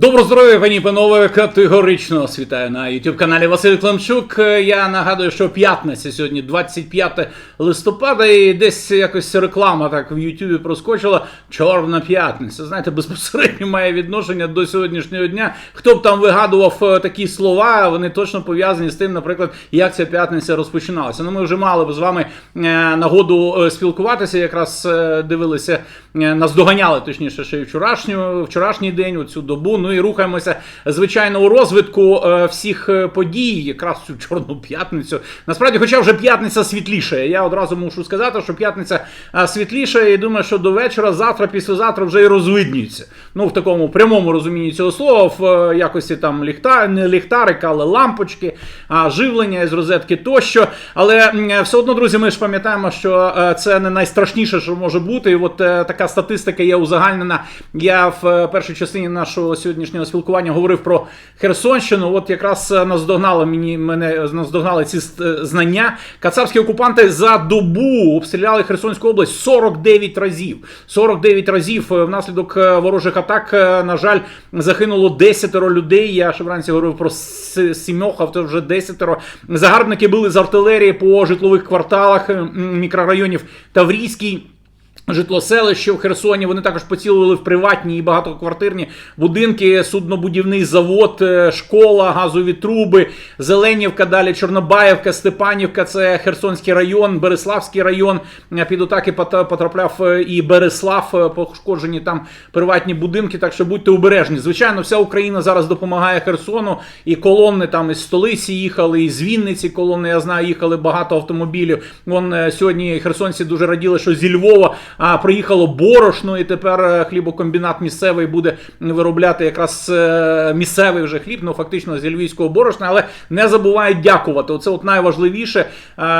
Добро здоров'я, пані панове, категорично вас на youtube каналі Василь Климчук. Я нагадую, що п'ятниця сьогодні 25 листопада, і десь якось реклама так в Ютубі проскочила. Чорна п'ятниця. Знаєте, безпосередньо має відношення до сьогоднішнього дня. Хто б там вигадував е, такі слова, вони точно пов'язані з тим, наприклад, як ця п'ятниця розпочиналася. Ну, ми вже мали б з вами е, нагоду е, спілкуватися, якраз е, дивилися, е, наздоганяли точніше ще й вчорашню, вчорашній день, оцю добу. Ну і рухаємося, звичайно, у розвитку е, всіх е, подій, якраз цю чорну п'ятницю. Насправді, хоча вже п'ятниця світлішає. Я одразу мушу сказати, що п'ятниця е, світлішає, і думаю, що до вечора, завтра, післязавтра вже і розвиднюється. Ну, в такому прямому розумінні цього слова, в якості там ліхта, не ліхтарика, але лампочки, живлення із розетки тощо. Але все одно, друзі, ми ж пам'ятаємо, що це не найстрашніше, що може бути. І от така статистика є узагальнена. Я в першій частині нашого сьогоднішнього спілкування говорив про Херсонщину. От якраз е, наздогнали мені мене наздогнали ці е, знання. Кацапські окупанти за добу обстріляли Херсонську область 49 разів. 49 разів е, внаслідок е, ворожих атак. е, На жаль, загинуло 10 людей. Я ще вранці говорив про с- сімьох, а то вже 10. Загарбники били з артилерії по житлових кварталах е, мікрорайонів Таврійський. Житлоселище в Херсоні вони також поцілили в приватні і багатоквартирні будинки, суднобудівний завод, е, школа, газові труби, Зеленівка, далі Чорнобаївка, Степанівка, це Херсонський район, Береславський район. Е, Під атаки потрапляв е, і Береслав, пошкоджені там приватні будинки. Так що будьте обережні. Звичайно, вся Україна зараз допомагає Херсону, і колони там із столиці їхали, і з Вінниці колони, я знаю, їхали багато автомобілів. Вон сьогодні херсонці дуже раділи, що зі Львова а, приїхало борошно, і тепер е, хлібокомбінат місцевий буде виробляти якраз е, місцевий вже хліб, ну фактично зі львівського борошна, але не забувають дякувати. Оце от найважливіше.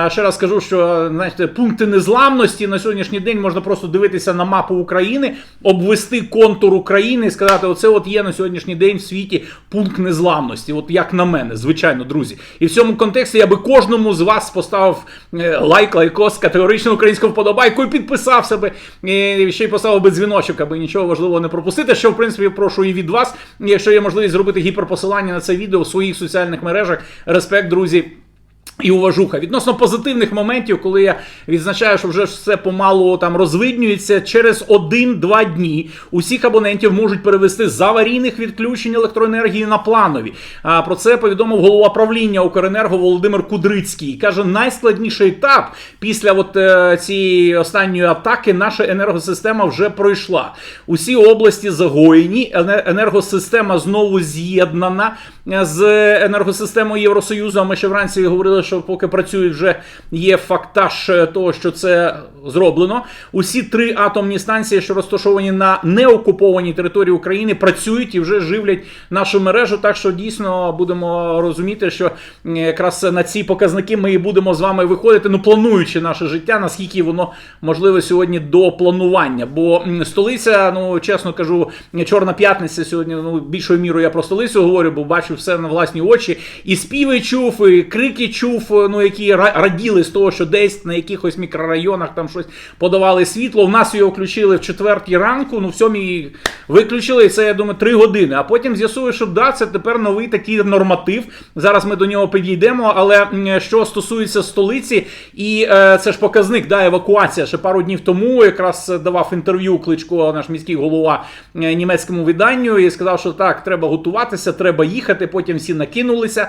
Ще раз скажу, що знаєте, пункти незламності на сьогоднішній день можна просто дивитися на мапу України, обвести контур України і сказати, оце от є на сьогоднішній день в світі пункт незламності. От як на мене, звичайно, друзі. І в цьому контексті я би кожному з вас поставив е, лайк, лайкос, категорично українську вподобайку і підписав себе. І ще й поставив би дзвіночок, аби нічого важливого не пропустити. Що в принципі прошу і від вас, якщо є можливість зробити гіперпосилання на це відео в своїх соціальних мережах. Респект, друзі. І уважуха відносно позитивних моментів, коли я відзначаю, що вже все помалу там розвиднюється, через 1-2 дні усіх абонентів можуть перевести з аварійних відключень електроенергії на планові. А про це повідомив голова правління Укренерго Володимир Кудрицький. Каже, найскладніший етап після от е, цієї останньої атаки наша енергосистема вже пройшла. Усі області загоєні, енергосистема знову з'єднана з енергосистемою Євросоюзу. А ми ще вранці говорили, що поки працюють, вже є фактаж е, того, що це зроблено. Усі три атомні станції, що розташовані на неокупованій території України, працюють і вже живлять нашу мережу. Так що дійсно будемо розуміти, що якраз на ці показники ми і будемо з вами виходити, ну плануючи наше життя, наскільки воно можливе сьогодні до планування. Бо столиця, ну чесно кажу, чорна п'ятниця сьогодні. Ну більшою мірою я про столицю говорю, бо бачу все на власні очі. І співи чув, і крики чув, ну які ра- раділи з того, що десь на якихось мікрорайонах там щось подавали світло. В нас його включили в четвертій ранку, ну в сьомій виключили і це, я думаю, три години. А потім з'ясую, що да, це тепер новий такий норматив. Зараз ми до нього підійдемо. Але що стосується столиці, і е, це ж показник, да, евакуація. Ще пару днів тому якраз давав інтерв'ю Кличко, наш міський голова е, німецькому виданню, і сказав, що так, треба готуватися, треба їхати. Потім всі накинулися. Е,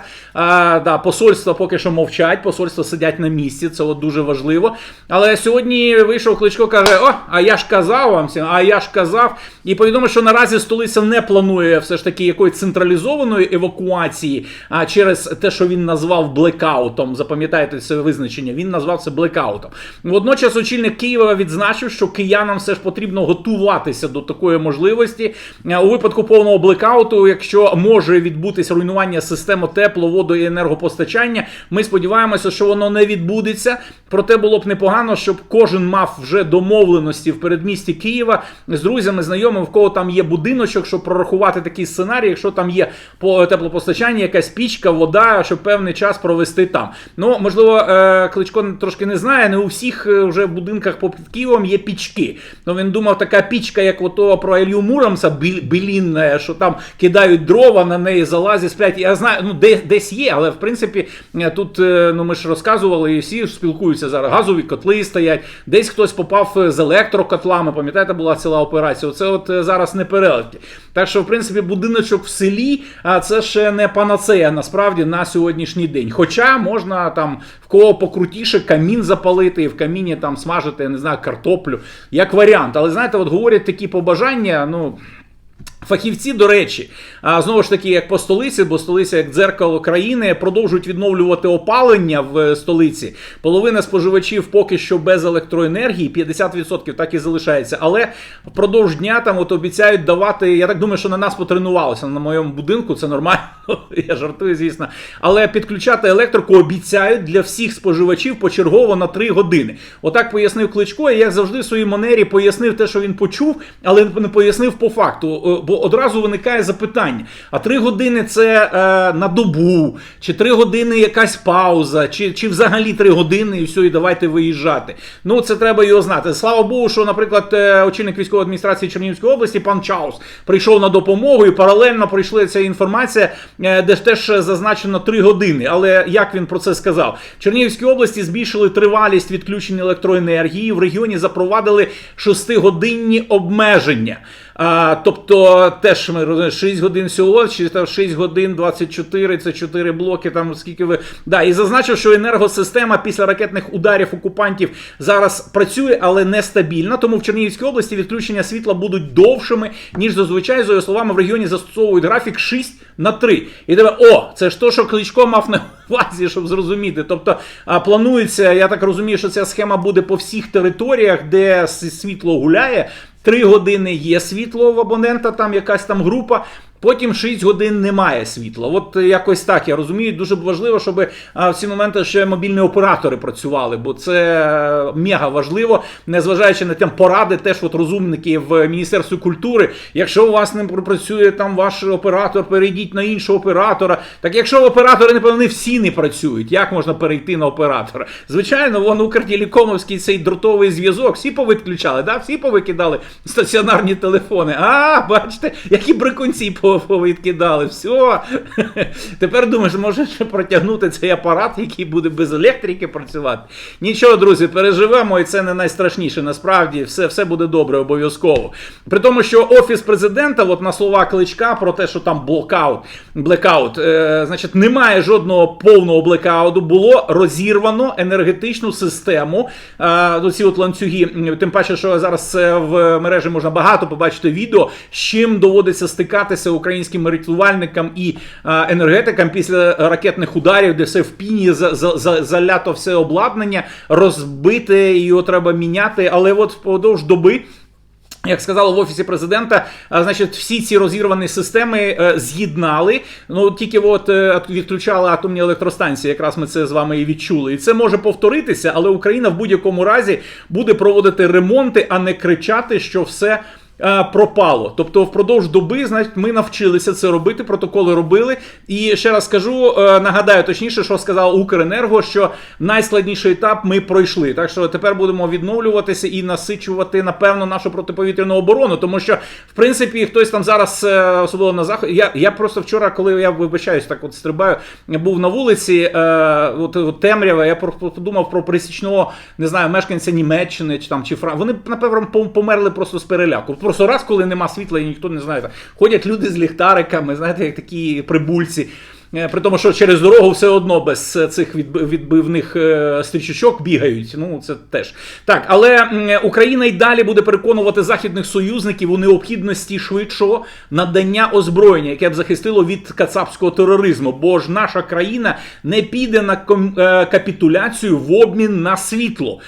да, посольства поки що мовчать, посольства сидять на місці, це от дуже важливо. Але сьогодні вийшов Кличко, каже: О, а я ж казав вам всім, а я ж казав. І повідомив, що наразі столиця не планує все ж таки якоїсь централізованої евакуації а через те, що він назвав блекаутом. Запам'ятайте це визначення. Він назвав це блекаутом. Водночас очільник Києва відзначив, що киянам все ж потрібно готуватися до такої можливості у випадку повного блекауту, якщо може відбутися руйнування системи тепло, воду і енергопостачання. Ми сподіваємося, що воно не відбудеться. Проте було б непогано, щоб кожен мав вже домовленості в передмісті Києва з друзями, знайомими, в кого там. є будиночок, щоб прорахувати такий сценарій, якщо там є по теплопостачання, якась пічка, вода, щоб певний час провести там. Ну, можливо, е, Кличко трошки не знає, не у всіх е, вже будинках по Києвом є пічки. Ну він думав, така пічка, як ото про Ілью Муромса, білінна, що там кидають дрова, на неї залазять, сплять. Я знаю, ну де, десь є, але в принципі е, тут е, ну ми ж розказували, і всі ж спілкуються зараз. Газові котли стоять, десь хтось попав е, з електрокотлами. Пам'ятаєте, була ціла операція. Оце от зараз не переливки. Так що, в принципі, будиночок в селі, а це ще не панацея насправді на сьогоднішній день. Хоча можна там в кого покрутіше камін запалити і в каміні там смажити, я не знаю, картоплю, як варіант. Але знаєте, от говорять такі побажання, ну. Фахівці, до речі, знову ж таки, як по столиці, бо столиця як дзеркало країни, продовжують відновлювати опалення в е, столиці. Половина споживачів поки що без електроенергії, 50% так і залишається. Але впродовж дня там от обіцяють давати. Я так думаю, що на нас потренувалися на моєму будинку. Це нормально. Я жартую, звісно. Але підключати електрику обіцяють для всіх споживачів почергово на 3 години. Отак пояснив Кличко. І як завжди в своїй манері пояснив те, що він почув, але не пояснив по факту. Е, Одразу виникає запитання: а 3 години це е, на добу, чи 3 години якась пауза, чи, чи взагалі 3 години і все, і давайте виїжджати. Ну це треба його знати. Слава Богу, що, наприклад, е, очільник військової адміністрації Чернігівської області, пан Чаус, прийшов на допомогу і паралельно прийшла ця інформація, е, де ж теж зазначено 3 години. Але як він про це сказав? В Чернігівській області збільшили тривалість відключення електроенергії. В регіоні запровадили 6-годинні обмеження. А, тобто теж ми розуміємо, 6 годин всього, чи там 6 годин 24, це 4 блоки, там скільки ви. Да, і зазначив, що енергосистема після ракетних ударів окупантів зараз працює, але нестабільна. Тому в Чернігівській області відключення світла будуть довшими, ніж зазвичай, за його словами, в регіоні застосовують графік 6 на 3. І тебе, о, це ж то, що Кличко мав на увазі, щоб зрозуміти. Тобто планується, я так розумію, що ця схема буде по всіх територіях, де світло гуляє. Три години є світло в абонента, там якась там група. Потім 6 годин немає світла. От е, якось так я розумію. Дуже б важливо, щоб в ці моменти ще мобільні оператори працювали, бо це е, мега важливо, незважаючи на там поради, теж от розумники в Міністерстві культури. Якщо у вас не працює там ваш оператор, перейдіть на іншого оператора. Так якщо оператори не вони всі не працюють, як можна перейти на оператора? Звичайно, вон Укртелекомовський цей дротовий зв'язок, всі повідключали, да? всі повикидали стаціонарні телефони. А, бачите, які брикунці по- повідкидали. Все. Тепер думаєш, може ще протягнути цей апарат, який буде без електрики працювати. Нічого, друзі, переживемо, і це не найстрашніше. Насправді, все, все буде добре, обов'язково. При тому, що офіс президента, от на слова кличка про те, що там блокаут, блекаут, е, значить, немає жодного повного блекауту, було розірвано енергетичну систему. Е, оці от ланцюги, тим паче, що зараз це в мережі можна багато побачити відео, з чим доводиться стикатися українським рятувальникам і е, енергетикам після ракетних ударів, де все в піні за, за, за, залято все обладнання, розбите, його треба міняти. Але от впродовж доби. Як сказали в офісі президента, а, значить, всі ці розірвані системи е, з'єднали. Ну тільки от е, відключали атомні електростанції. Якраз ми це з вами і відчули. І це може повторитися, але Україна в будь-якому разі буде проводити ремонти, а не кричати, що все. Е, Пропало, тобто впродовж доби, значить, ми навчилися це робити, протоколи робили. І ще раз скажу, е, нагадаю точніше, що сказав Укренерго, що найскладніший етап ми пройшли. Так що тепер будемо відновлюватися і насичувати, напевно, нашу протиповітряну оборону. Тому що, в принципі, хтось там зараз, е, особливо на заході. Я, я просто вчора, коли я вибачаюсь, так от стрибаю, був на вулиці, е, от, от темрява, я подумав про пересічного, не знаю, мешканця Німеччини чи там чи Франції. Вони, напевно, померли просто з переляку. Просто раз, коли нема світла і ніхто не знає. Ходять люди з ліхтариками, знаєте, як такі прибульці. Е, При тому, що через дорогу все одно без е, цих відби- відбивних е, стрічочок бігають. Ну це теж так. Але Україна й далі буде переконувати західних союзників у необхідності швидшого надання озброєння, яке б захистило від кацапського тероризму. Бо ж наша країна не піде на капітуляцію в обмін на світло.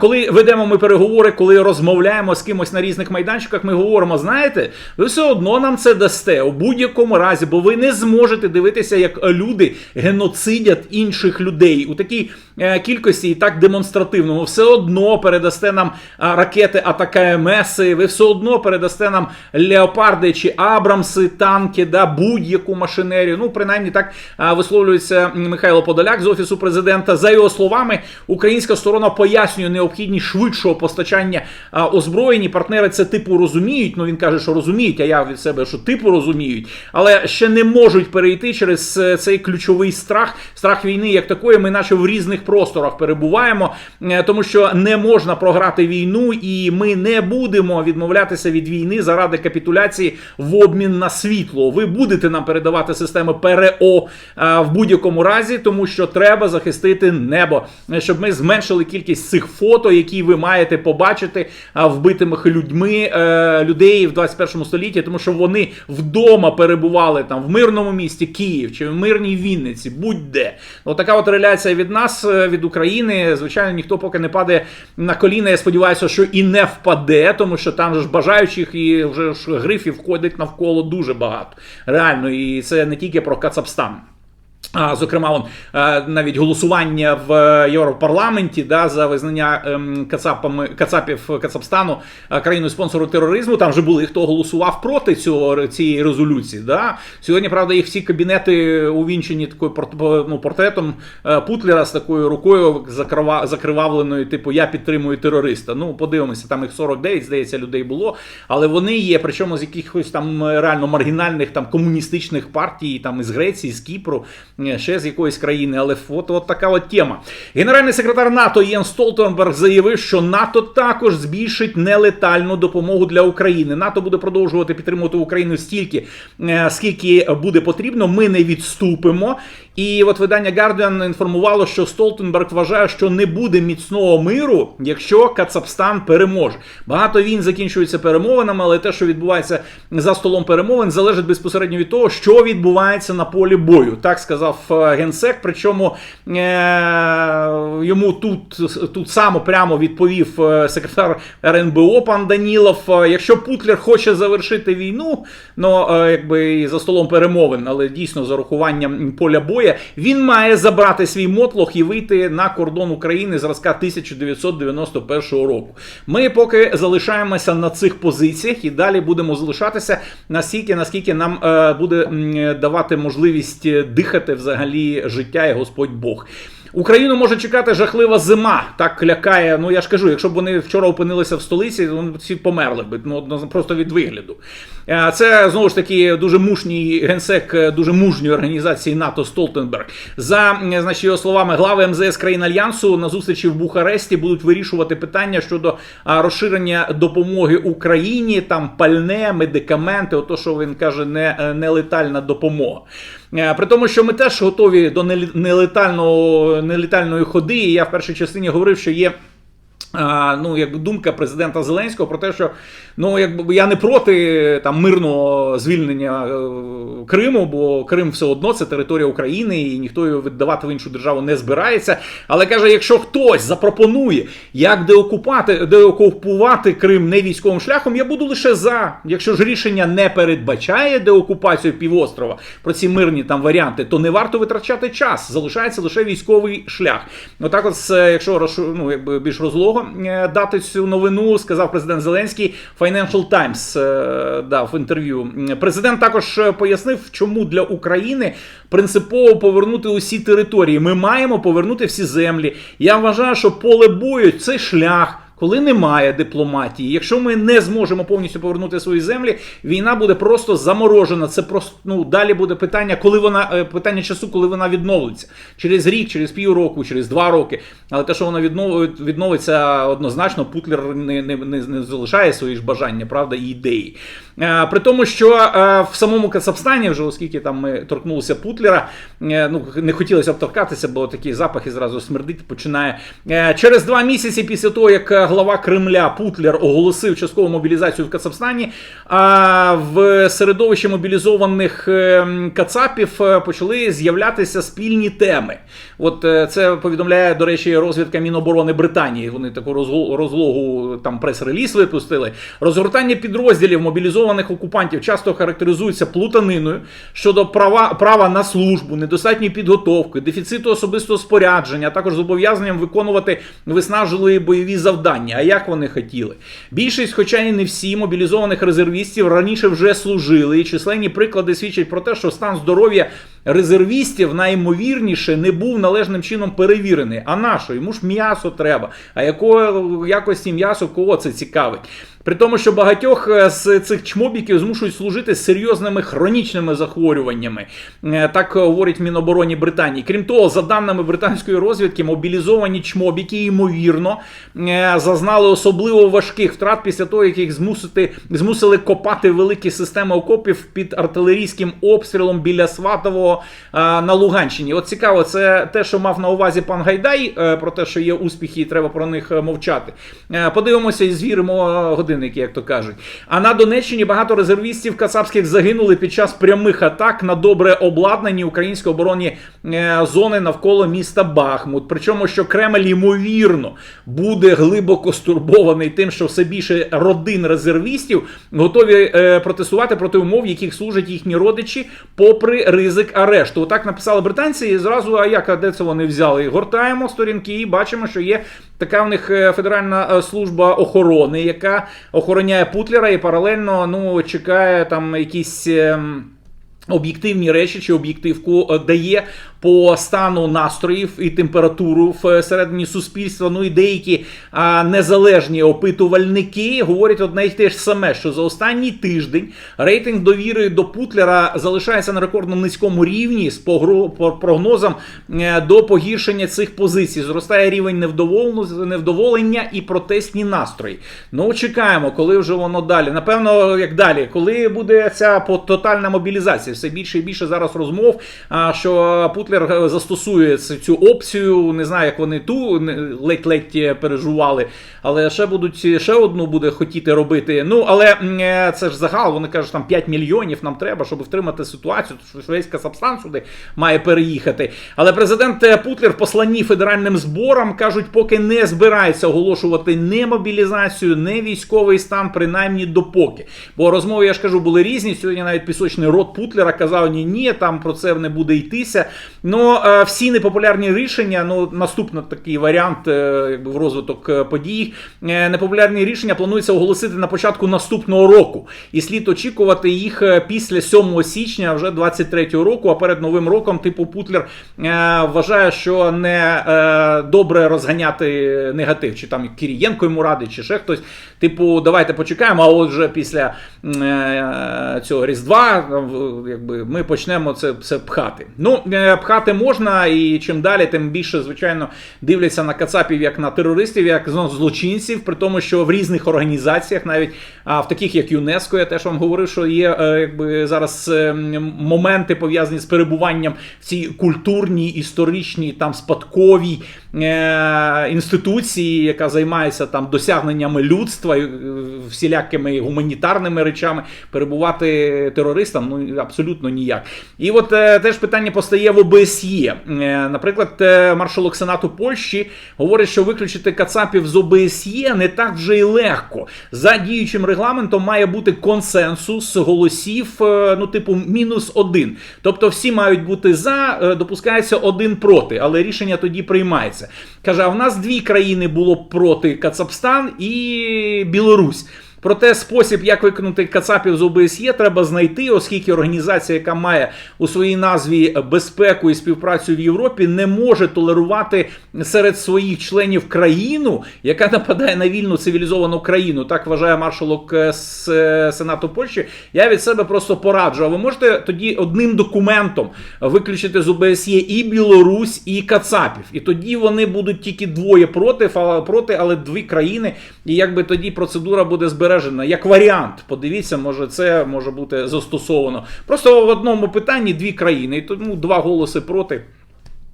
коли ведемо ми переговори, коли розмовляємо з кимось на різних майданчиках, ми говоримо: знаєте, ви все одно нам це дасте у будь-якому разі, бо ви не зможете дивитися, як люди геноцидять інших людей у такій е, кількості і так демонстративно. Ви все одно передасте нам а, ракети АТКМС, ви все одно передасте нам леопарди чи Абрамси, танки, да, будь-яку машинерію. Ну, принаймні так висловлюється Михайло Подоляк з офісу президента. За його словами, українська сторона пояснює необхідність швидшого постачання а, озброєнь. Партнери це типу розуміють. Ну він каже, що розуміють, а я від себе, що типу розуміють, але ще не можуть перейти через е, цей ключовий страх, страх війни, як такої. Ми, наче в різних просторах перебуваємо, е, тому що не можна програти війну, і ми не будемо відмовлятися від війни заради капітуляції в обмін на світло. Ви будете нам передавати системи ПРО е, в будь-якому разі, тому що треба захистити небо, щоб ми зменшили кількість цих фото, які ви маєте побачити вбитими людьми людей в 21 столітті, тому що вони вдома перебували там в мирному місті Київ чи в мирній Вінниці, будь-де. Отака от реляція від нас, е, від України. Звичайно, ніхто поки не падає на коліна. Я сподіваюся, що і не впаде, тому що там ж бажаючих і вже ж грифів входить навколо дуже багато. Реально, і це не тільки про Кацапстан. Зокрема, он, е, навіть голосування в е, Європарламенті да, за визнання ем, Кацапами, Кацапів Кацапстану е, країною спонсору тероризму. Там вже були хто голосував проти цього цієї резолюції. Да. Сьогодні, правда, їх всі кабінети увінчені такою ну, портретом Путлера з такою рукою закрива, закривавленою, типу Я підтримую терориста. Ну, подивимося, там їх 49, здається, людей було, але вони є, причому з якихось там реально маргінальних там комуністичних партій, там із Греції, з Кіпру ще з якоїсь країни, але от, от така от тема. Генеральний секретар НАТО Єн Столтенберг заявив, що НАТО також збільшить нелетальну допомогу для України. НАТО буде продовжувати підтримувати Україну стільки, е, скільки буде потрібно. Ми не відступимо. І от видання Guardian інформувало, що Столтенберг вважає, що не буде міцного миру, якщо Кацапстан переможе. Багато він закінчується перемовинами, але те, що відбувається за столом перемовин, залежить безпосередньо від того, що відбувається на полі бою. Так сказав е, генсек. Причому е- йому тут, тут само прямо відповів е, секретар РНБО пан Данілов. Е, Якщо Путлер хоче завершити війну, ну якби за столом перемовин, але дійсно з урахуванням поля бою, він має забрати свій мотлох і вийти на кордон України зразка 1991 року. Ми поки залишаємося на цих позиціях і далі будемо залишатися настільки, наскільки нам е, буде давати можливість дихати взагалі життя і Господь Бог. Україну може чекати жахлива зима. Так лякає. Ну я ж кажу, якщо б вони вчора опинилися в столиці, вони всі померли б. Ну просто від вигляду. Е, Це знову ж таки дуже мужній генсек е, дуже мужньої організації НАТО Столтенберг. За значить, його словами, глави МЗС країн альянсу на зустрічі в Бухаресті будуть вирішувати питання щодо розширення допомоги Україні, там пальне, медикаменти, ото що він каже, не, е, нелетальна допомога. Е, При тому, що ми теж готові до нелетальної ходи. І я в першій частині говорив, що є. Ну, якби думка президента Зеленського про те, що ну, якби я не проти там мирного звільнення е, Криму, бо Крим все одно це територія України, і ніхто його віддавати в іншу державу не збирається. Але каже, якщо хтось запропонує, як деокупати, деокупувати Крим не військовим шляхом, я буду лише за. Якщо ж рішення не передбачає деокупацію півострова про ці мирні там варіанти, то не варто витрачати час. Залишається лише військовий шлях. Отак, от, е, якщо ну, якби більш розлого дати цю новину, сказав президент Зеленський. Financial Times е, дав інтерв'ю. Президент також е, пояснив, чому для України принципово повернути усі території. Ми маємо повернути всі землі. Я вважаю, що поле бою це шлях. Коли немає дипломатії, якщо ми не зможемо повністю повернути свої землі, війна буде просто заморожена. Це просто ну далі буде питання, коли вона е, питання часу, коли вона відновиться через рік, через півроку, через два роки. Але те, що вона відновить, відновиться однозначно, Путлер не, не, не, не залишає свої ж бажання, правда, і ідеї. Е, При тому, що е, в самому Кацапстані, вже оскільки там ми торкнулися Путлера, ну не хотілося б торкатися, бо такі запахи зразу смердить починає. Через два місяці після того, як глава Кремля Путлер оголосив часткову мобілізацію в Кацапстані. А в середовищі мобілізованих е, кацапів е, почали з'являтися спільні теми. От е, це повідомляє, до речі, розвідка Міноборони Британії. Вони таку розлогу там прес-реліз випустили. Розгортання підрозділів мобілізованих окупантів часто характеризується плутаниною щодо права права на службу, недостатньої підготовки, дефіциту особистого спорядження, а також зобов'язанням виконувати виснажливі бойові завдання. А як вони хотіли? Більшість, хоча і не всі, мобілізованих резервістів раніше вже служили, і численні приклади свідчать про те, що стан здоров'я резервістів найімовірніше не був належним чином перевірений. А на що? Йому ж м'ясо треба. А якої якості м'ясо кого це цікавить? При тому, що багатьох е, з цих чмобіків змушують служити серйозними хронічними захворюваннями. Е, Так говорить Мінобороні Британії. Крім того, за даними британської розвідки, мобілізовані чмобіки, ймовірно, е, зазнали особливо важких втрат після того, як їх змусити, змусили копати великі системи окопів під артилерійським обстрілом біля Сватового е, на Луганщині. От цікаво, це те, що мав на увазі пан Гайдай, е, про те, що є успіхи, і треба про них е, мовчати. Подивимося і звіримо годинники, як то кажуть. А на Донеччині багато резервістів кацапських загинули під час прямих атак на добре обладнані українські оборонні зони навколо міста Бахмут. Причому, що Кремль ймовірно буде глибоко стурбований тим, що все більше родин резервістів готові протестувати проти умов, яких служать їхні родичі, попри ризик арешту. Отак написали британці, і зразу, а як а де це вони взяли? Гортаємо сторінки і бачимо, що є така в них е, Федеральна е, служба охорони, яка охороняє Путлера і паралельно ну, чекає там якісь. Об'єктивні речі чи об'єктивку е, дає по стану настроїв і температуру всередині суспільства. Ну і деякі а, незалежні опитувальники говорять одне й те ж саме, що за останній тиждень рейтинг довіри до Путлера залишається на рекордно низькому рівні з прогнозам е, до погіршення цих позицій. Зростає рівень невдоволен- невдоволення і протестні настрої. Ну чекаємо, коли вже воно далі. Напевно, як далі, коли буде ця тотальна мобілізація, все більше і більше зараз розмов, що Путлер е, застосує цю опцію. Не знаю, як вони ту ледь-ледь е, переживали, але ще будуть ще одну буде хотіти робити. Ну але е, це ж загал. Вони кажуть, там 5 мільйонів нам треба, щоб втримати ситуацію. що весь Кацапстан сюди має переїхати. Але президент е, Путлер посланні федеральним зборам кажуть, поки не збирається оголошувати не мобілізацію, не військовий стан, принаймні допоки. Бо розмови, я ж кажу, були різні. Сьогодні навіть пісочний рот Путлера казав: ні, ні, там про це не буде йтися. Ну е, всі непопулярні рішення, ну наступний такий варіант, е, якби в розвиток е, подій. Непопулярні рішення планується оголосити на початку наступного року, і слід очікувати їх після 7 січня, вже 23-го року. А перед новим роком, типу Путлер вважає, що не добре розганяти негатив, чи там Кирієнко йому радить, чи ще хтось. Типу, давайте почекаємо. А от вже після цього різдва, якби ми почнемо це все пхати. Ну, е, пхати можна, і чим далі, тим більше, звичайно, дивляться на кацапів як на терористів, як знову злочинців, при тому, що в різних організаціях, навіть а, в таких як ЮНЕСКО, я теж вам говорив, що є е, якби зараз е, моменти пов'язані з перебуванням в цій культурній, історичній, там спадковій е, інституції, яка займається там досягненнями людства, е, всілякими гуманітарними речами, перебувати терористам ну абсолютно ніяк. І от е, теж питання постає в ОБСЄ. Е, наприклад, е, маршалок Сенату Польщі говорить, що виключити Кацапів з ОБСЄ не так вже й легко. За діючим регламентом має бути консенсус голосів, ну, типу, мінус один. Тобто всі мають бути за, допускається один проти, але рішення тоді приймається. Каже: а в нас дві країни було проти Кацапстан і Білорусь. Проте спосіб, як виконати Кацапів з ОБСЄ, треба знайти, оскільки організація, яка має у своїй назві безпеку і співпрацю в Європі, не може толерувати серед своїх членів країну, яка нападає на вільну цивілізовану країну. Так вважає маршалок е, е, Сенату Польщі. Я від себе просто пораджу. А ви можете тоді одним документом виключити з ОБСЄ і Білорусь, і Кацапів. І тоді вони будуть тільки двоє проти, проти, але дві країни. І якби тоді процедура буде збережена як варіант. Подивіться, може це може бути застосовано. Просто в одному питанні дві країни, і тому два голоси проти.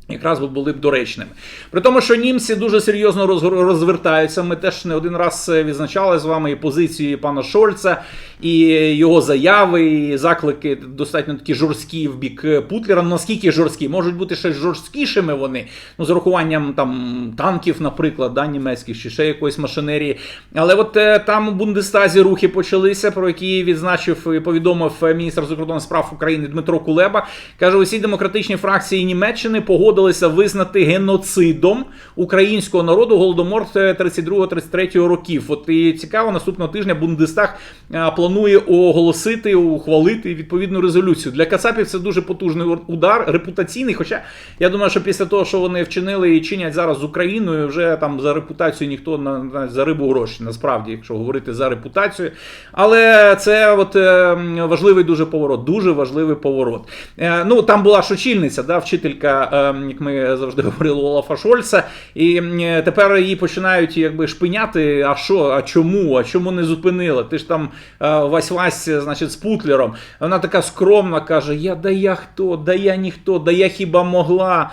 Якраз були б доречними. При тому, що німці дуже серйозно роз- розвертаються. Ми теж не один раз е, відзначали з вами і позиції пана Шольца, і його заяви, і заклики достатньо такі жорсткі в бік е, Путлера. Ну, наскільки жорсткі? Можуть бути ще жорсткішими вони, ну з урахуванням там танків, наприклад, да, німецьких чи ще якоїсь машинерії. Але от е, там у Бундестазі рухи почалися, про які відзначив і повідомив міністр закордонних справ України Дмитро Кулеба. Каже, усі демократичні фракції Німеччини погодилися визнати геноцидом українського народу голодомор 32-33 років. От і цікаво, наступного тижня Бундестаг е, планує оголосити, ухвалити відповідну резолюцію. Для Кацапів це дуже потужний удар, репутаційний. Хоча я думаю, що після того, що вони вчинили і чинять зараз з Україною, вже там за репутацію ніхто на, за рибу гроші. Насправді, якщо говорити за репутацію. Але це от е, важливий дуже поворот, дуже важливий поворот. Е, ну там була ж очільниця, да, вчителька, е, як ми завжди говорили, Олафа Шольца, і е, тепер її починають якби шпиняти. А що, а чому? А чому не зупинили? Ти ж там е, вась вась, значить, з Путлером. Вона така скромна каже: Я да я хто, да я ніхто, да я хіба могла.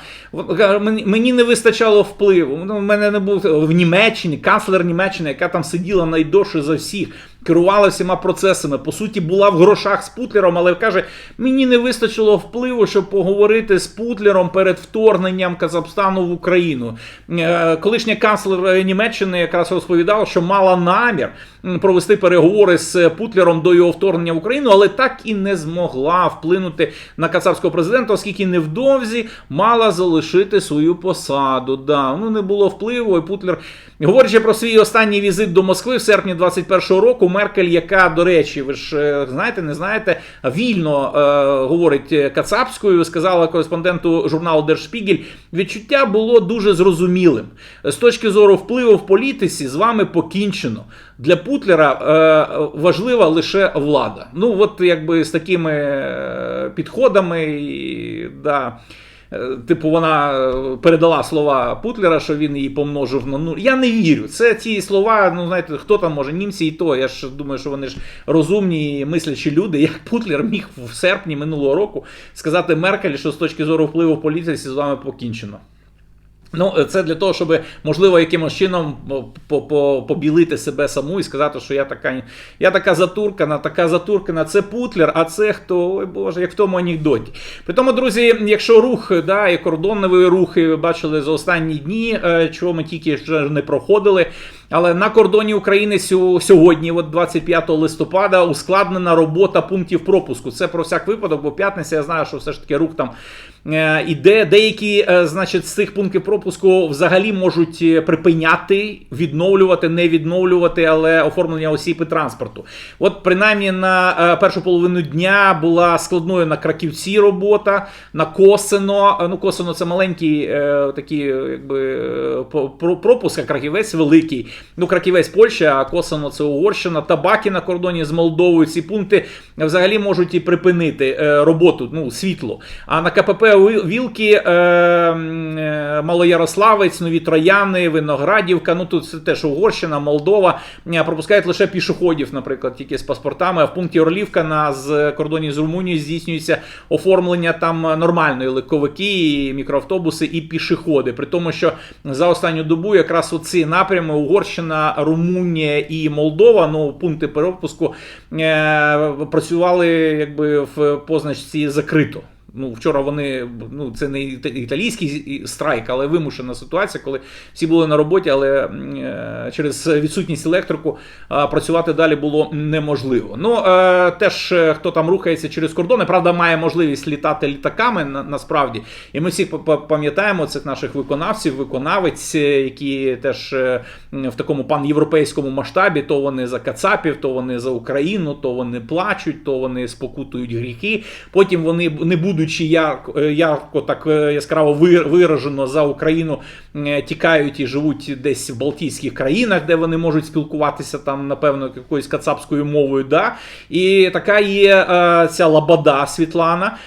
Мені, не вистачало впливу. У мене не був в Німеччині, канцлер Німеччини, яка там сиділа найдовше за всіх. Керувала всіма процесами, по суті, була в грошах з Путлером, але каже: мені не вистачило впливу, щоб поговорити з Путлером перед вторгненням Казахстану в Україну. Е, Колишня канцлер Німеччини якраз розповідала, що мала намір провести переговори з Путлером до його вторгнення в Україну, але так і не змогла вплинути на кацапського президента, оскільки невдовзі мала залишити свою посаду. Да, ну не було впливу, і Путлер. Говорячи про свій останній візит до Москви в серпні 21-го року, Меркель, яка, до речі, ви ж е, знаєте, не знаєте, вільно е, говорить е, кацапською, сказала кореспонденту журналу Der відчуття було дуже зрозумілим. З точки зору впливу в політиці з вами покінчено. Для Путлера е, важлива лише влада. Ну, от якби з такими е, підходами, да. Е, Типу, вона е, передала слова Путлера, що він її помножив на нуль. Я не вірю. Це ті слова, ну знаєте, хто там може, німці і то. Я ж думаю, що вони ж розумні мислячі люди. Як Путлер міг в серпні минулого року сказати Меркель, що з точки зору впливу в політиці з вами покінчено. Ну, це для того, щоб можливо якимось чином по- по- побілити себе саму і сказати, що я така, я така затуркана, така затуркана. Це Путлер, а це хто? Ой Боже, як в тому анекдоті. При тому, друзі, якщо рух, да, і кордонові рухи ви бачили за останні дні, е, чого ми тільки ще не проходили. Але на кордоні України сьогодні, от 25 листопада, ускладнена робота пунктів пропуску. Це про всяк випадок, бо п'ятниця я знаю, що все ж таки рух там е, іде. Деякі, е, значить, з цих пунктів пропуску взагалі можуть е, припиняти, відновлювати, не відновлювати, але оформлення осіб і транспорту. От принаймні на першу половину дня була складною на Краківці робота, на Косино. Ну, Косино це маленький такий, якби пропуск, а Краківець великий. Ну, Краківець Польща, а Косино це Угорщина, Табаки на кордоні з Молдовою. Ці пункти взагалі можуть і припинити роботу, ну, світло. А на КПП Ві- Вілки, е, е, Малоярославець, Нові Трояни, Виноградівка, ну тут це теж Угорщина, Молдова е, пропускають лише пішоходів, наприклад, тільки з паспортами. А в пункті Орлівка на з кордоні з Румунією здійснюється оформлення там нормальної легковики, і мікроавтобуси і пішоходи. При тому, що за останню добу якраз оці напрями Угорщина, Румунія і Молдова, ну пункти пропуску е, працювали якби в позначці закрито. Ну, вчора вони ну це не іта- італійський страйк, але вимушена ситуація, коли всі були на роботі, але е, через відсутність електрику е, працювати далі було неможливо. Ну е, теж хто там рухається через кордони, правда, має можливість літати літаками насправді. І ми всі пам'ятаємо цих наших виконавців, виконавець, які теж в такому панєвропейському масштабі, то вони за Кацапів, то вони за Україну, то вони плачуть, то вони спокутують гріхи. Потім вони, не будучи ярко, е, ярко так е, яскраво виражено за Україну, е, тікають і живуть десь в Балтійських країнах, де вони можуть спілкуватися там, напевно, якоюсь кацапською мовою. Да? І така є ця лабада Світлана.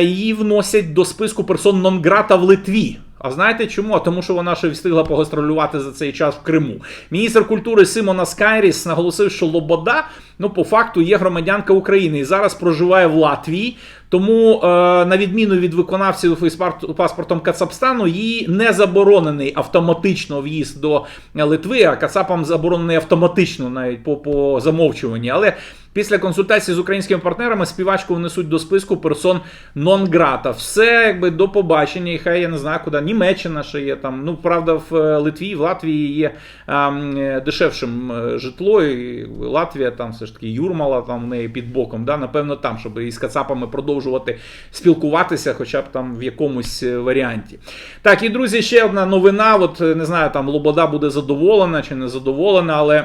Її вносять до списку персон нон-грата в Литві. А знаєте чому? Тому, що вона ще встигла погастролювати за цей час в Криму. Міністр культури Симона Скайріс наголосив, що Лобода, ну по факту, є громадянка України і зараз проживає в Латвії. Тому, е, на відміну від виконавців із паспортом Кацапстану, їй не заборонений автоматично в'їзд до Литви, а Кацапам заборонений автоматично навіть по, по замовчуванні. Але після консультації з українськими партнерами співачку внесуть до списку персон нон грата. Все якби до побачення, і хай я не знаю, куди Німеччина ще є там. Ну правда, в е, Литві, в Латвії є а, е, дешевшим е, житло. І Латвія там все ж таки Юрмала там в неї під боком. Да? Напевно, там, щоб із Кацапами продовжувати спілкуватися, хоча б там в якомусь варіанті. Так, і друзі, ще одна новина. От не знаю, там Лобода буде задоволена чи не задоволена, але.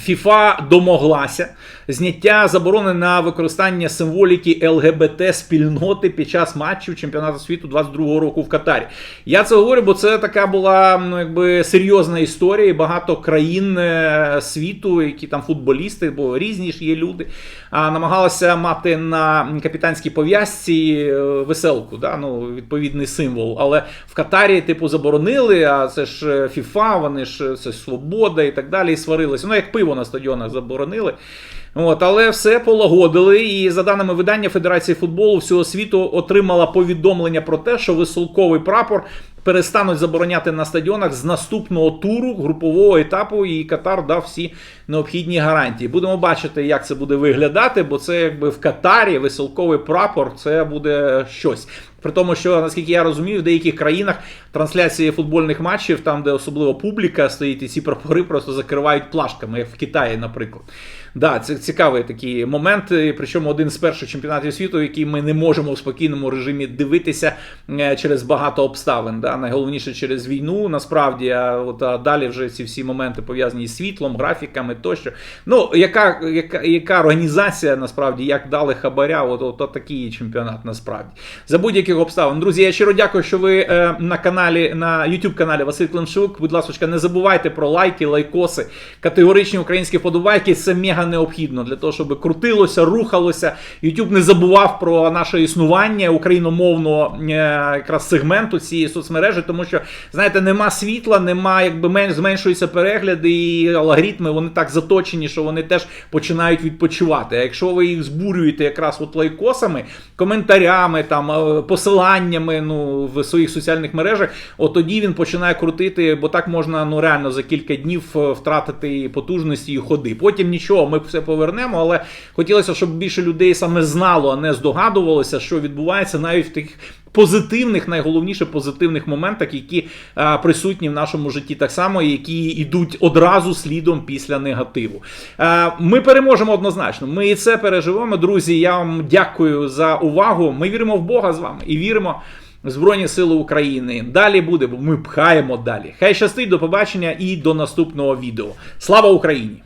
ФІФА домоглася зняття заборони на використання символіки ЛГБТ спільноти під час матчів чемпіонату світу 22-го року в Катарі. Я це говорю, бо це така була ну, якби серйозна історія. і Багато країн е, світу, які там футболісти, бо різні ж є люди, намагалися мати на капітанській пов'язці е, веселку, да? ну, відповідний символ. Але в Катарі, типу, заборонили, а це ж е, ФІФА, вони ж це свобода і так далі, і сварилися. Ну, як пиво на стадіонах заборонили. От, але все полагодили. І за даними видання Федерації футболу всього світу отримала повідомлення про те, що висолковий прапор перестануть забороняти на стадіонах з наступного туру групового етапу, і Катар дав всі необхідні гарантії. Будемо бачити, як це буде виглядати, бо це якби в Катарі висолковий прапор це буде щось. При тому, що наскільки я розумію, в деяких країнах трансляції футбольних матчів, там де особливо публіка стоїть, і ці прапори просто закривають плашками, як в Китаї, наприклад. Да, це цікавий такий момент. Причому один з перших чемпіонатів світу, який ми не можемо в спокійному режимі дивитися е, через багато обставин. Да? Найголовніше через війну, насправді, а от а далі вже ці всі моменти пов'язані з світлом, графіками тощо. Ну, яка, яка, яка організація насправді, як дали хабаря, от, от, от такий чемпіонат насправді. За будь-яких обставин. Друзі, я щиро дякую, що ви е, на каналі, на YouTube каналі Василь Климшук. Будь ласка, не забувайте про лайки, лайкоси, категоричні українські вподобайки. Це мега необхідно для того, щоб крутилося, рухалося. YouTube не забував про наше існування україномовного е, якраз сегменту цієї соцмережі, тому що, знаєте, нема світла, нема, якби мен, зменшуються перегляди, і алгоритми вони так заточені, що вони теж починають відпочивати. А якщо ви їх збурюєте якраз от лайкосами, коментарями, там, е, посиланнями ну, в своїх соціальних мережах, от тоді він починає крутити, бо так можна ну, реально за кілька днів е, втратити потужності і ходи. Потім нічого, ми все повернемо, але хотілося, щоб більше людей саме знало, а не здогадувалося, що відбувається навіть в тих позитивних, найголовніше позитивних моментах, які а, присутні в нашому житті, так само, які йдуть одразу слідом після негативу. А, ми переможемо однозначно. Ми і це переживемо, друзі. Я вам дякую за увагу. Ми віримо в Бога з вами і віримо. Збройні Сили України. Далі буде, бо ми пхаємо далі. Хай щастить, до побачення і до наступного відео. Слава Україні!